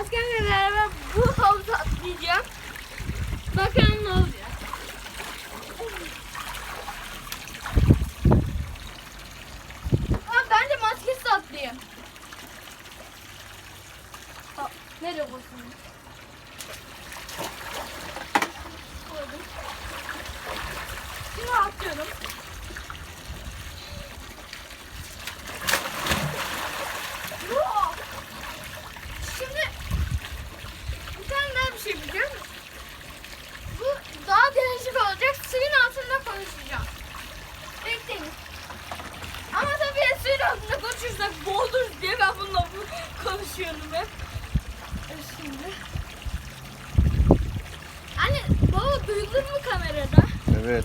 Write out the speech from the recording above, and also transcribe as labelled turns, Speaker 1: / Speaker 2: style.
Speaker 1: askerle beraber bu havuza atlayacağım. Bakalım ne olacak. Aa, ben de maskesiz atlayayım. Aa, nereye koysun? Koydum. Şimdi atlıyorum. Konuşursak boğuluruz diye ben bununla bu konuşuyorum hep. E Şimdi. Anne baba duyulur mu kamerada?
Speaker 2: Evet.